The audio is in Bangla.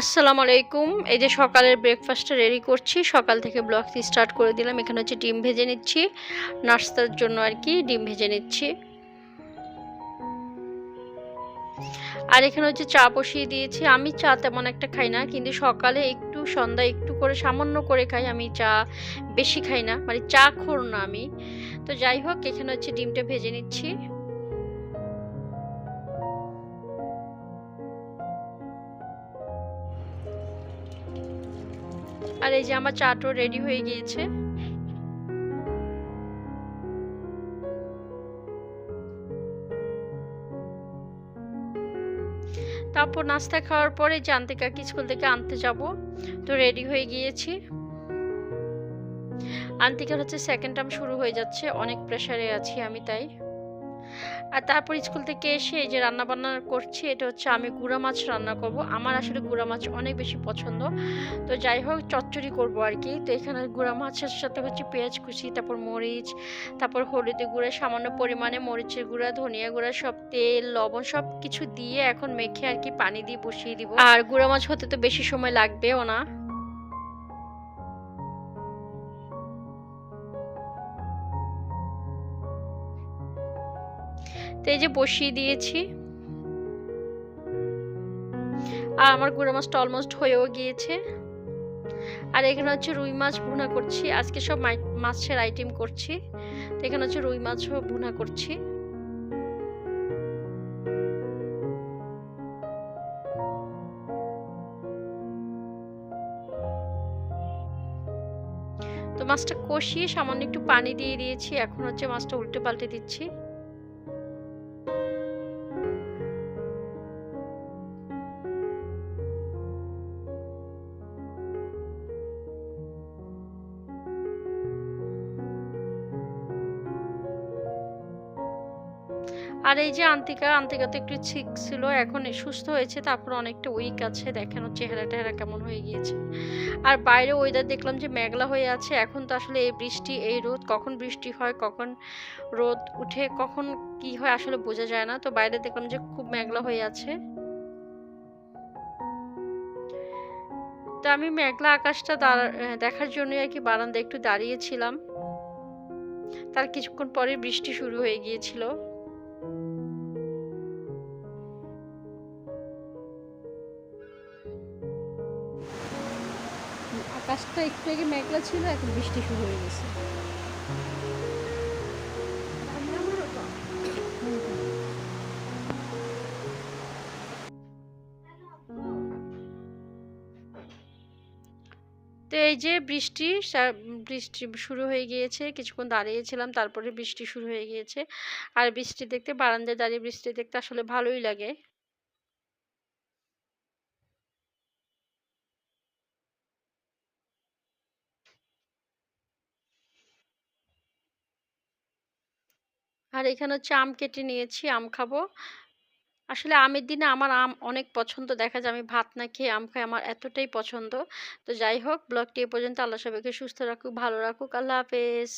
আসসালামু আলাইকুম। এই যে সকালের ব্রেকফাস্টটা রেডি করছি। সকাল থেকে ব্লগটি স্টার্ট করে দিলাম। এখানে হচ্ছে ডিম ভেজে নিচ্ছি। নাস্তার জন্য আর কি ডিম ভেজে নিচ্ছি। আর এখানে হচ্ছে চা বসিয়ে দিয়েছি। আমি চা তেমন একটা খাই না, কিন্তু সকালে একটু, সন্ধ্যায় একটু করে, সামান্য করে খাই। আমি চা বেশি খাই না। মানে চা খোর না আমি। তো যাই হোক, এখানে হচ্ছে ডিমটা ভেজে নিচ্ছি। আর এই যে আমার চাটও রেডি হয়ে গিয়েছে। তারপর নাস্তা খাওয়ার পরে জানতে কাকি স্কুল থেকে আনতে যাব, তো রেডি হয়ে গিয়েছি। আন্তিকার হচ্ছে সেকেন্ড টার্ম শুরু হয়ে যাচ্ছে, অনেক প্রেশারে আছি আমি তাই। আর তারপর স্কুল থেকে এসে যে রান্না বান্না করছি, এটা হচ্ছে আমি গুঁড়া মাছ রান্না করব। আমার আসলে গুঁড়া মাছ অনেক বেশি পছন্দ। তো যাই হোক, চচ্চড়ি করব আর কি তো এখানে গুঁড়া মাছের সাথে হচ্ছে পেঁয়াজ কুচি, তারপর মরিচ, তারপর হলুদের গুঁড়া, সামান্য পরিমাণে মরিচের গুঁড়া, ধনিয়া গুঁড়া, সব তেল, লবণ সব কিছু দিয়ে এখন মেখে আর কি পানি দিয়ে বসিয়ে দিব। আর গুঁড়া মাছ হতে তো বেশি সময় লাগবেও না। তো এই যে বসিয়ে দিয়েছি। আর আমার গুঁড়ো মাছটা অলমোস্ট হয়েও গিয়েছে। আর এখানে হচ্ছে রুই মাছ ভুনা করছি। আজকে সব মাছের আইটেম করছি। তো এখানে হচ্ছে রুই মাছও ভুনা করছি। তো মাছটা কষিয়ে সামান্য একটু পানি দিয়ে দিয়েছি। এখন হচ্ছে মাছটা উল্টে পাল্টে দিচ্ছি। আর এই যে আন্তিকা আন্তিকা তো একটু ঠিক ছিল, এখন সুস্থ হয়েছে, তারপর অনেকটা উইক আছে, দেখেন চেহারা টেহারা কেমন হয়ে গিয়েছে। আর বাইরে ওয়েদার দেখলাম যে মেঘলা হয়ে আছে, এখন তো আসলে এই বৃষ্টি, এই রোদ, কখন বৃষ্টি হয়, কখন রোদ উঠে, কখন কি হয় আসলে বোঝা যায় না, তো বাইরে দেখলাম যে খুব মেঘলা হয়ে আছে। তো আমি মেঘলা আকাশটা দেখার জন্য আর কি বারান্দা একটু দাঁড়িয়েছিলাম। তার কিছুক্ষণ পরে বৃষ্টি শুরু হয়ে গিয়েছিল। আকাশটা একটু আগে মেঘলা ছিল, এখন বৃষ্টি শুরু হয়ে গেছে। তো এই যে বৃষ্টি বৃষ্টি শুরু হয়ে গিয়েছে, কিছুক্ষণ দাঁড়িয়েছিলাম, তারপরে বৃষ্টি শুরু হয়ে গিয়েছে। আর বৃষ্টি দেখতে, বারান্দায় দাঁড়িয়ে বৃষ্টি দেখতে আসলে ভালোই লাগে। আর এখানে হচ্ছে আম কেটে নিয়েছি, আম খাব। আসলে আমের দিনে আমার আম অনেক পছন্দ। দেখা যায় আমি ভাত না খেয়ে আম খাই, আমার এতটাই পছন্দ। তো যাই হোক, ব্লগটি এ পর্যন্ত। আল্লাহ সবাইকে সুস্থ রাখুক, ভালো রাখুক। আল্লাহ হাফেজ।